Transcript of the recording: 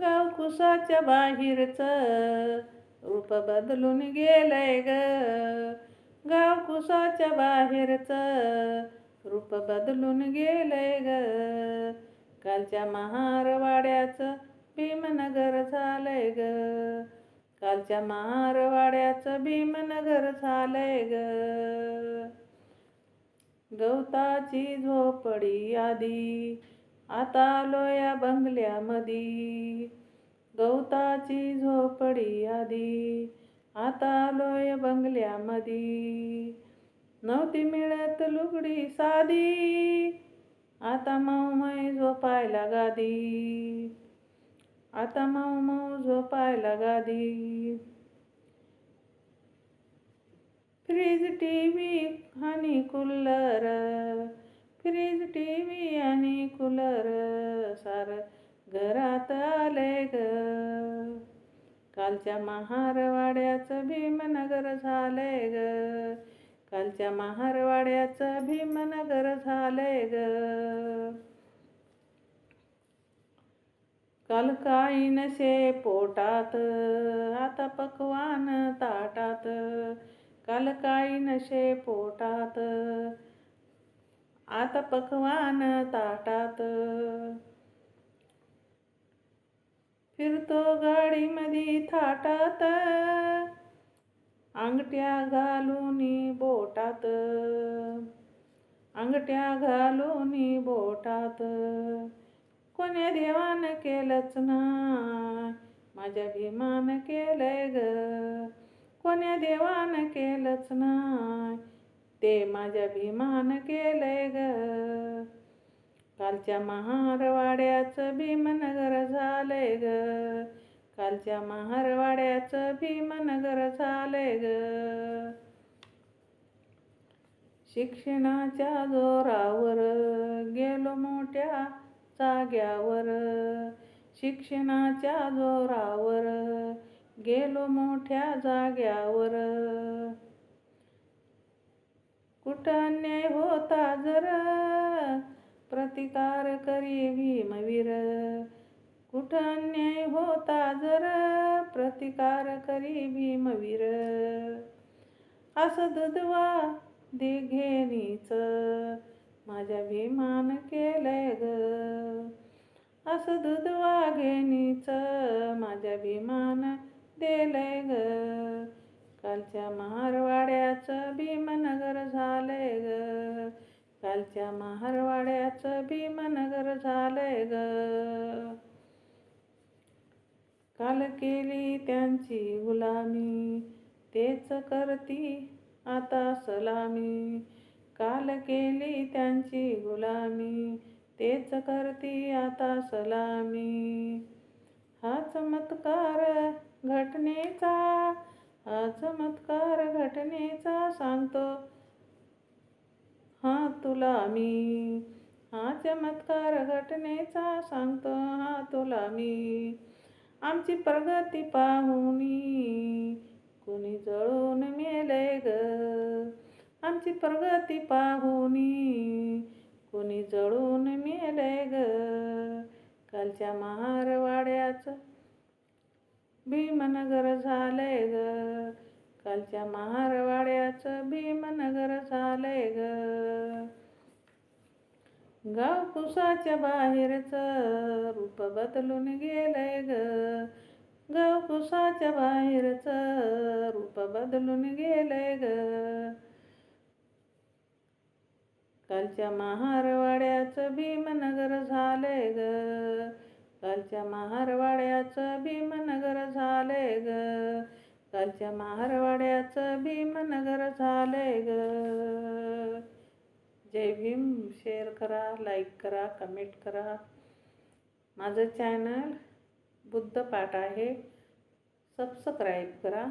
गाव कुसाच्या बाहेरच. रूप बदलून गेलंय ग. गाव कुसाच्या बाहेरच. रूप बदलून गेलंय ग. कालच्या महारवाड्याचं भीमनगर झालंय ग. कालच्या महारवाड्याचं भीमनगर झालंय ग. गवताची झोपडी आधी आता आलो या बंगल्यामधी. गवताची झोपडी आधी. आता आलो या बंगल्यामधी. नव्हती मिळत लुगडी साधी. आता माऊ मै झोपायला गादी. आता माऊ माऊ झोपायला गादी. फ्रीज टी व्ही आणि कूलर. फ्रीज टी व्ही आणि घरात आले ग. कालच्या महारवाड्याचं भीमनगर झालंय ग. कालच्या महारवाड्याचं भीमनगर झालंय ग. काल काही नसे पोटात आता पकवान ताटात. काल काही नसे पोटात आता पकवान ताटात. फिरतो गाडीमध्ये थाटात. अंगठ्या घालून बोटात. अंगठ्या घालून बोटात. कोण्या देवान केलंच ना माझ्या भीमान केलंय ग. कोण्या देवान केलंच ना ते माझ्या भीमान केलंय ग. कालच्या महारवाड्याचं भीमनगर झालंय ग. कालच्या महारवाड्याचं भीमनगर झालंय ग. शिक्षणाच्या जोरावर गेलो मोठ्या जाग्यावर. शिक्षणाच्या जोरावर गेलो मोठ्या जाग्यावर. कुठं अन्याय होता जर प्रतिकार करी भीमवीर कुठ अन्याय होता जर? प्रतिकार करी भीमवीर असं दुधवा दे घेणीच. माझ्या भीमान केलंय ग. असं दूध वाघेनीच माझ्या भीमान दिलंय ग. कालच्या महारवाड्याचं त्या महारवाड्याचं भीमनगर झालंय ग. काल केली त्यांची गुलामी तेच करती आता सलामी. काल केली त्यांची गुलामी तेच करती आता सलामी. हा चमत्कार घटनेचा हा चमत्कार घटनेचा सांगतो. हा तुला मी हा चमत्कार घटनेचा सांगतो हा तुला मी. आमची प्रगती पाहुनी कुणी जळून मेले ग. आमची प्रगती पाहुनी कुणी जळून मेले ग. कालच्या महारवाड्याचं भीमनगर झालंय ग. कालच्या महारवाड्याचं भीमनगर झालंय ग गाव कुसाच्या बाहेरचं रूप बदलून गेलंय ग. गाव कुसाच्या बाहेरचं रूप बदलून गेलंय ग. कालच्या महारवाड्याचं भीमनगर झालंय ग. कालच्या महारवाड्याचं भीमनगर झालंय ग. कालच्या महारवाड्याचं भीमनगर झालंय ग. जय भीम. शेअर करा लाईक करा कमेंट करा. माझं चॅनल बुद्धपाठ आहे. सबस्क्राईब करा.